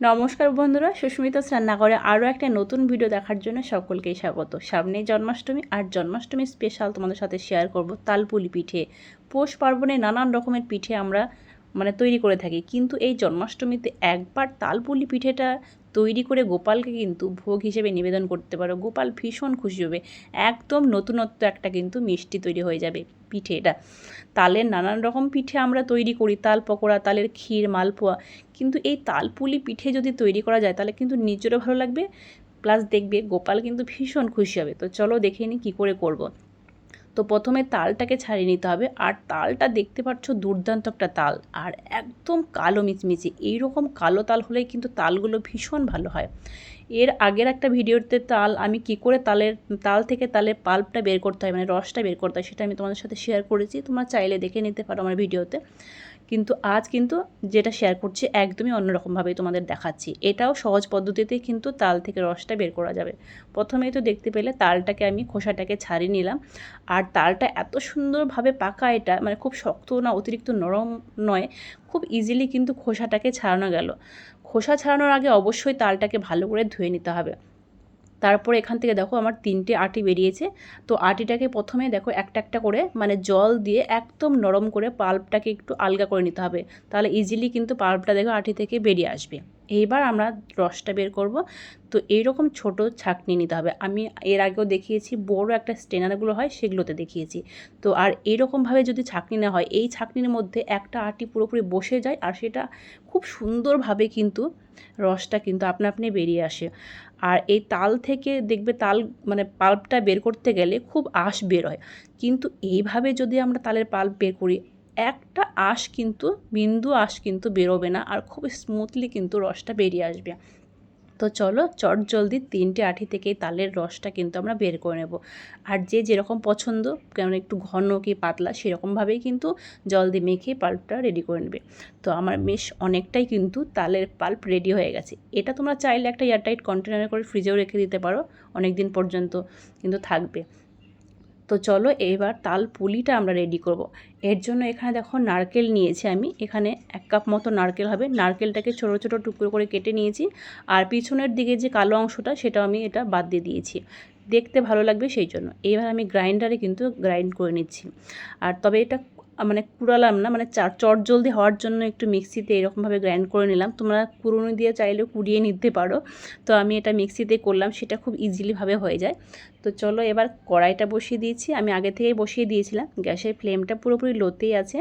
নমস্কার বন্ধুরা, সুস্মিতা রান্নাঘরে আরও একটা নতুন ভিডিও দেখার জন্য সকলকেই স্বাগত। সামনেই জন্মাষ্টমী আর জন্মাষ্টমী স্পেশাল তোমাদের সাথে শেয়ার করব তালপুলি পিঠে। পৌষ পার্বণে নানান রকমের পিঠে আমরা মানে তৈরি করে থাকি। কিন্তু এই জন্মাষ্টমীতে একবার তালপুলি পিঠেটা তৈরি করে গোপালকে কিন্তু ভোগ হিসেবে নিবেদন করতে পারো। গোপাল ভীষণ খুশি হবে। একদম নতুনত্ব একটা কিন্তু মিষ্টি তৈরি হয়ে যাবে পিঠে এটা তালের নানান রকম পিঠে আমরা তৈরি করি, তাল পকোড়া, তালের ক্ষীর, মালপোয়া। কিন্তু এই তালপুলি পিঠে যদি তৈরি করা যায়, তাহলে কিন্তু নিজেরও ভালো লাগবে। প্লাস দেখবে গোপাল কিন্তু ভীষণ খুশি হবে। তো চলো দেখে নিই কী করে করব। তো প্রথমে তালটাকে ছাড়িয়ে নিতে হবে। আর তালটা দেখতে পাচ্ছ দুর্দান্ত একটা তাল। আর একদম কালো মিচমিচি। এইরকম কালো তাল হলেই কিন্তু তালগুলো ভীষণ ভালো হয়। এর আগের একটা ভিডিওতে তাল আমি কি করে তালের, তাল থেকে তালের পাল্পটা বের করতে হয় মানে রসটা বের করতে হয়, সেটা আমি তোমাদের সাথে শেয়ার করেছি। তোমরা চাইলে দেখে নিতে পারো আমার ভিডিওতে। কিন্তু আজ কিন্তু যেটা শেয়ার করছি একদমই অন্যরকমভাবে তোমাদের দেখাচ্ছি। এটাও সহজ পদ্ধতিতেই কিন্তু তাল থেকে রসটা বের করা যাবে। প্রথমেই তো দেখতে পেলে তালটাকে আমি খোসাটাকে ছাড়িয়ে নিলাম। আর তালটা এত সুন্দরভাবে পাকা এটা মানে খুব শক্ত না, অতিরিক্ত নরম নয়, খুব ইজিলি কিন্তু খোসাটাকে ছাড়ানো গেল। খোসা ছাড়ানোর আগে অবশ্যই তালটাকে ভালো করে ধুয়ে নিতে হবে। তারপর এখান থেকে দেখো আমার তিনটে আটি বেরিয়েছে। তো আটিটাকে প্রথমে দেখো একটা একটা করে মানে জল দিয়ে একদম নরম করে পাল্পটাকে একটু আলগা করে নিতে হবে। তাহলে ইজিলি কিন্তু পাল্পটা দেখো আটি থেকে বেরিয়ে আসবে। এইবার আমরা রসটা বের করব। তো এইরকম ছোট ছাঁকনি নিতে হবে। আমি এর আগেও দেখিয়েছি, বড় একটা স্টেনারগুলো হয় সেগুলোতে দেখিয়েছি। তো আর এইরকমভাবে যদি ছাঁকনি না হয়, এই ছাঁকনির মধ্যে একটা আটি পুরোপুরি বসে যায় আর সেটা খুব সুন্দরভাবে কিন্তু রসটা কিন্তু আপনা আপনি বেরিয়ে আসে। আর এই তাল থেকে দেখবে তাল মানে পাল্পটা বের করতে গেলে খুব আঁশ বের হয়। কিন্তু এইভাবে যদি আমরা তালের পাল্প বের করি একটা আঁশ কিন্তু, বিন্দু আঁশ কিন্তু বেরোবে না আর খুব স্মুথলি কিন্তু রসটা বেরিয়ে আসবে। তো চলো চট জলদি তিনটে আঠি থেকে তালের রসটা কিন্তু আমরা বের করে নেব। আর যে যেরকম পছন্দ, কেমন একটু ঘন কি পাতলা, সেরকমভাবেই কিন্তু জল দিয়ে মেখে পাল্পটা রেডি করে নেবে। তো আমার বেশ অনেকটাই কিন্তু তালের পাল্প রেডি হয়ে গেছে। এটা তোমরা চাইলে একটা এয়ারটাইট কন্টেনারে করে ফ্রিজেও রেখে দিতে পারো অনেক দিন পর্যন্ত কিন্তু থাকবে। তো চলো এবার তাল পুলিটা আমরা রেডি করব। এর জন্য এখানে দেখো নারকেল নিয়েছি আমি। এখানে এক কাপ মতো নারকেল হবে। নারকেলটাকে ছোটো ছোটো টুকরো করে কেটে নিয়েছি। আর পিছনের দিকে যে কালো অংশটা সেটা আমি এটা বাদ দিয়ে দিয়েছি। দেখতে ভালো লাগবে সেই জন্য। এবার আমি গ্রাইন্ডারে কিন্তু গ্রাইন্ড করে নিচ্ছি। আর তবে এটা মানে কুড়ালাম না মানে চট জলদি হওয়ার জন্য একটু মিক্সিতে এরকমভাবে গ্রাইন্ড করে নিলাম। তোমরা কুড়ুনি দিয়ে চাইলেও কুড়িয়ে নিতে পারো। তো আমি এটা মিক্সিতে করলাম, সেটা খুব ইজিলিভাবে হয়ে যায়। তো চলো এবার কড়াইটা বসিয়ে দিয়েছি। আমি আগে থেকেই বসিয়ে দিয়েছিলাম, গ্যাসের ফ্লেমটা পুরোপুরি লোতেই আছে।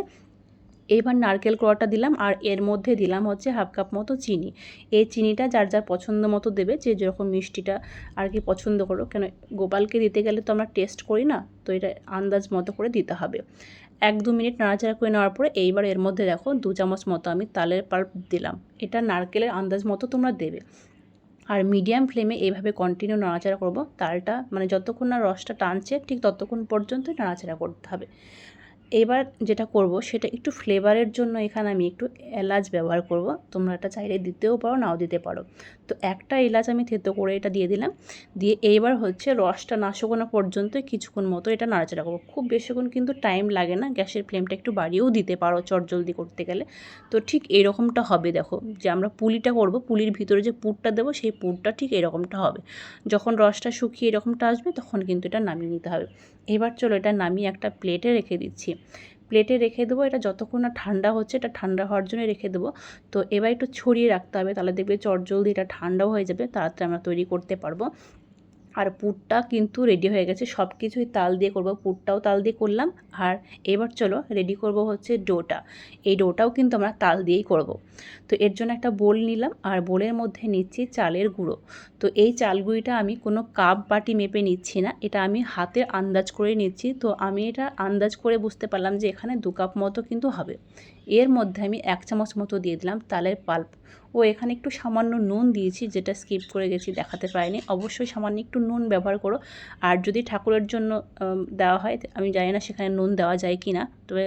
এবার নারকেল কোড়াটা দিলাম, আর এর মধ্যে দিলাম হচ্ছে হাফ কাপ মতো চিনি। এই চিনিটা যার যার পছন্দ মতো দেবে, যে যেরকম মিষ্টিটা আর কি পছন্দ করো। কেন গোপালকে দিতে গেলে তো আমরা টেস্ট করি না, তো এটা আন্দাজ মতো করে দিতে হবে। এক দু মিনিট নাড়াচাড়া করে নেওয়ার পরে এইবার এর মধ্যে দেখো দু চামচ মতো আমি তালের পাল্প দিলাম। এটা নারকেলের আন্দাজ মতো তোমরা দেবে। আর মিডিয়াম ফ্লেমে এইভাবে কন্টিনিউ নাড়াচাড়া করব। তালটা মানে যতক্ষণ না রসটা টানছে, ঠিক ততক্ষণ পর্যন্তই নাড়াচাড়া করতে হবে। এবার যেটা করব, সেটা একটু ফ্লেভারের জন্য এখানে আমি একটু এলাচ ব্যবহার করব। তোমরা এটা চাইলে দিতেও পারো, নাও দিতে পারো। তো একটা এলাচ আমি থেতো করে এটা দিয়ে দিলাম। দিয়ে এইবার হচ্ছে রসটা না শুকনো পর্যন্ত কিছুক্ষণ মতো এটা নাড়াচাড়া করব। খুব বেশিক্ষণ কিন্তু টাইম লাগে না, গ্যাসের ফ্লেমটা একটু বাড়িয়েও দিতে পারো চটজলদি করতে গেলে। তো ঠিক এরকমটা হবে দেখো, যে আমরা পুলিটা করব, পুলির ভিতরে যে পুরটা দেবো, সেই পুরটা ঠিক এরকমটা হবে। যখন রসটা শুকিয়ে এরকমটা আসবে, তখন কিন্তু এটা নামিয়ে নিতে হবে। এবার চলো এটা নামিয়ে একটা প্লেটে রেখে দিচ্ছি। প্লেটে রেখে দেবো, এটা যতক্ষণ না ঠান্ডা হচ্ছে এটা ঠান্ডা হওয়ার জন্য রেখে দেবো। তো এবার একটু ছড়িয়ে রাখতে হবে, তাহলে দেখবে চটজলদি এটা ঠান্ডাও হয়ে যাবে, তাড়াতাড়ি আমরা তৈরি করতে পারব। আর পুরটা কিন্তু রেডি হয়ে গেছে। সব কিছুই তাল দিয়ে করব, পুরটাও তাল দিয়ে করলাম। আর এবার চলো রেডি করব হচ্ছে ডোটা। এই ডোটাও কিন্তু আমরা তাল দিয়েই করব। তো এর জন্য একটা বোল নিলাম আর বোলের মধ্যে নিচ্ছি চালের গুঁড়ো। তো এই চাল গুঁড়িটা আমি কোনো কাপ বাটি মেপে নিচ্ছি না, এটা আমি হাতের আন্দাজ করে নিচ্ছি। তো আমি এটা আন্দাজ করে বুঝতে পারলাম যে এখানে দু কাপ মতো কিন্তু হবে। এর মধ্যে আমি এক চামচ মতো দিয়ে দিলাম তালের পাল্প। ও এখানে একটু সামান্য নুন দিয়েছি, যেটা স্কিপ করে গেছি, দেখাতে পারিনি। অবশ্যই সামান্য একটু নুন ব্যবহার করো। আর যদি ঠাকুরের জন্য দেওয়া হয়, আমি জানি না সেখানে নুন দেওয়া যায় কি না তবে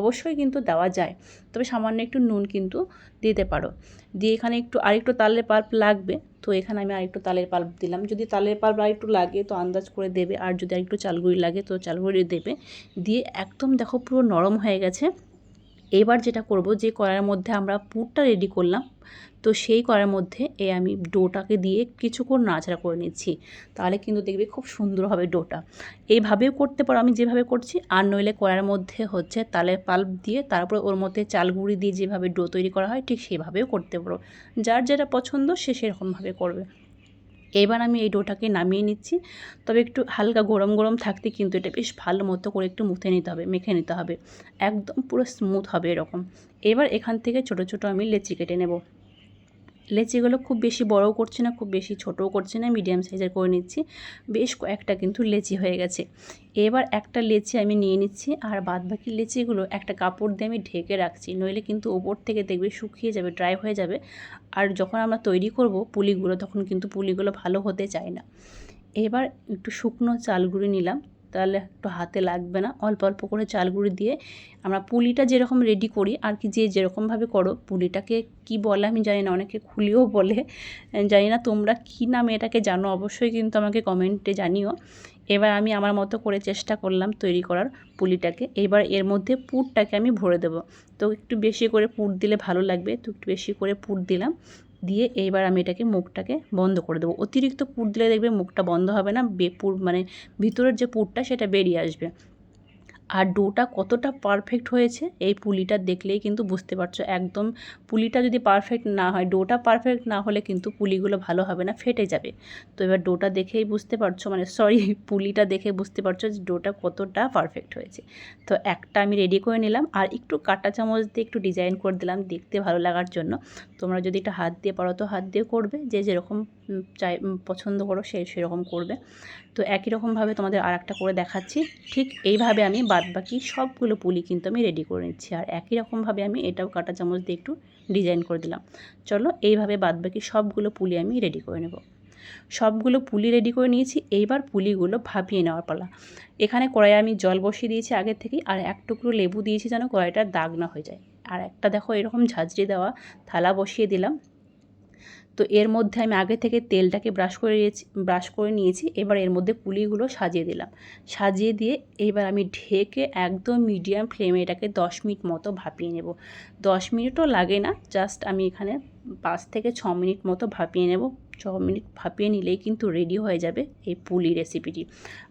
অবশ্যই কিন্তু দেওয়া যায়। তবে সামান্য একটু নুন কিন্তু দিতে পারো। দিয়ে এখানে একটু, আরেকটু তালের পাল্প লাগবে, তো এখানে আমি আরেকটু তালের পাল্প দিলাম। যদি তালের পাল্প আরেকটু লাগে, তো আন্দাজ করে দেবে। আর যদি আরেকটু চালগুড়ি লাগে, তো চালগুড়ি দেবে। দিয়ে একদম দেখো পুরো নরম হয়ে গেছে। এবার যেটা করব, যে কড়াইয়ের মধ্যে আমরা পুরটা রেডি করলাম, তো সেই কড়াইয়ের মধ্যে এ আমি ডোটাকে দিয়ে কিছুক্ষণ নাড়াচাড়া করে নিচ্ছি। তাহলে কিন্তু দেখবে খুব সুন্দর হবে ডোটা। এইভাবেও করতে পারো, আমি যেভাবে করছি, আর নইলে কড়াইয়ের মধ্যে হচ্ছে তালের পাল্প দিয়ে তারপরে ওর মধ্যে চাল গুঁড়ি দিয়ে যেভাবে ডো তৈরি করা হয়, ঠিক সেভাবেও করতে পারো। যার যেটা পছন্দ সে সেরকমভাবে করবে। এবার আমি এই ডোটাকে নামিয়ে নিচ্ছি। তবে একটু হালকা গরম গরম থাকতে কিন্তু এটা বেশ ভালো মতো করে একটু মুখে নিতে হবে, মেখে নিতে হবে। একদম পুরো স্মুথ হবে এরকম। এবার এখান থেকে ছোট ছোট আমি লেচি কেটে নেব। লেচিগুলো খুব বেশি বড়ও করছি না, খুব বেশি ছোটও করছি না মিডিয়াম সাইজের করে নিচ্ছি। বেশ কয়েকটা কিন্তু লেচি হয়ে গেছে। এবার একটা লেচি আমি নিয়ে নিচ্ছি আর বাদ বাকি লেচিগুলো একটা কাপড় দিয়ে আমি ঢেকে রাখছি। নইলে কিন্তু ওপর থেকে দেখবে শুকিয়ে যাবে ড্রাই হয়ে যাবে। আর যখন আমরা তৈরি করব পুলিগুলো, তখন কিন্তু পুলিগুলো ভালো হতে চায় না। এবার একটু শুকনো চাল গুঁড়ি নিলাম। তাহলে একটু হাতে লাগবে না। অল্প অল্প করে চাল গুঁড়ি দিয়ে আমরা পুলিটা যেরকম রেডি করি, আর কি যে যেরকমভাবে করো, পুলিটাকে কি বলে আমি জানি না, অনেকে খুলিও বলে। জানি না তোমরা কী নামে এটাকে জানো, অবশ্যই কিন্তু আমাকে কমেন্টে জানিও। এবার আমি আমার মতো করে চেষ্টা করলাম তৈরি করার পুলিটাকে। এবার এর মধ্যে পুরটাকে আমি ভরে দেবো। তো একটু বেশি করে পুর দিলে ভালো লাগবে, তো একটু বেশি করে পুর দিলাম। দিয়ে এইবার আমি এটাকে মুখটাকে বন্ধ করে দেবো। অতিরিক্ত পুর দিলে দেখবে মুখটা বন্ধ হবে না বেপুর মানে ভিতরের যে পুরটা সেটা বেরিয়ে আসবে। আর ডোটা কতটা পারফেক্ট হয়েছে, এই পুলিটা দেখলেই কিন্তু বুঝতে পারছ। একদম পুলিটা যদি পারফেক্ট না হয়, ডোটা পারফেক্ট না হলে কিন্তু পুলিগুলো ভালো হবে না, ফেটে যাবে। তো এবার ডোটা দেখেই বুঝতে পারছ মানে সরি পুলিটা দেখে বুঝতে পারছ যে ডোটা কতটা পারফেক্ট হয়েছে। তো একটা আমি রেডি করে নিলাম, আর একটু কাটা চামচ দিয়ে একটু ডিজাইন করে দিলাম দেখতে ভালো লাগার জন্য। তোমরা যদি এটা হাত দিয়ে পারো তো হাত দিয়ে করবে, যে যেরকম চাই পছন্দ করো সে সেরকম করবে। তো একই রকমভাবে তোমাদের আর একটা করে দেখাচ্ছি। ঠিক এইভাবে আমি বাদবাকি সবগুলো পুলি কিন্তু আমি রেডি করে নিচ্ছি। আর একই রকমভাবে আমি এটাও কাটা চামচ দিয়ে একটু ডিজাইন করে দিলাম। চলো এইভাবে বাদবাকি সবগুলো পুলি আমি রেডি করে নেব। সবগুলো পুলি রেডি করে নিয়েছি, এইবার পুলিগুলো ভাপিয়ে নেওয়ার পালা। এখানে কড়াইয়ে আমি জল বসিয়ে দিয়েছি আগে থেকেই, আর এক টুকরো লেবু দিয়েছি যেন কড়াইটার দাগ না হয়ে যায়। আর একটা দেখো এরকম ঝাঁঝরি দেওয়া থালা বসিয়ে দিলাম। তো এর মধ্যে আমি আগে থেকে তেলটাকে ব্রাশ করে নিয়েছি ব্রাশ করে নিয়েছি, এবার এর মধ্যে পুলিগুলো সাজিয়ে দিলাম। সাজিয়ে দিয়ে এবার আমি ঢেকে একদম মিডিয়াম ফ্লেমে এটাকে দশ মিনিট মতো ভাপিয়ে নেব। দশ মিনিটও লাগে না জাস্ট আমি এখানে পাঁচ থেকে ছ মিনিট মতো ভাপিয়ে নেব। ছ মিনিট ভাপিয়ে নিলেই কিন্তু রেডি হয়ে যাবে এই পুলি রেসিপিটি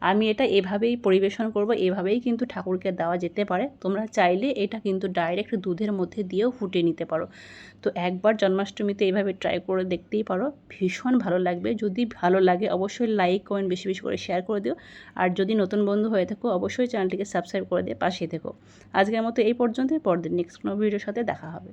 আমি এটা এভাবেই পরিবেশন করব, এভাবেই কিন্তু ঠাকুরকে দেওয়া যেতে পারে। তোমরা চাইলে এটা কিন্তু ডাইরেক্ট দুধের মধ্যে দিয়েও ফুটিয়ে নিতে পারো। তো একবার জন্মাষ্টমীতে এইভাবে ট্রাই করে দেখতেই পারো, ভীষণ ভালো লাগবে। যদি ভালো লাগে অবশ্যই লাইক কমেন্ট বেশি বেশি করে শেয়ার করে দিও। আর যদি নতুন বন্ধু হয়ে থাকো, অবশ্যই চ্যানেলটিকে সাবস্ক্রাইব করে দিয়ে পাশে থেকো। আজকের মতো এই পর্যন্তই, পরদিন নেক্সট কোনো ভিডিওর সাথে দেখা হবে।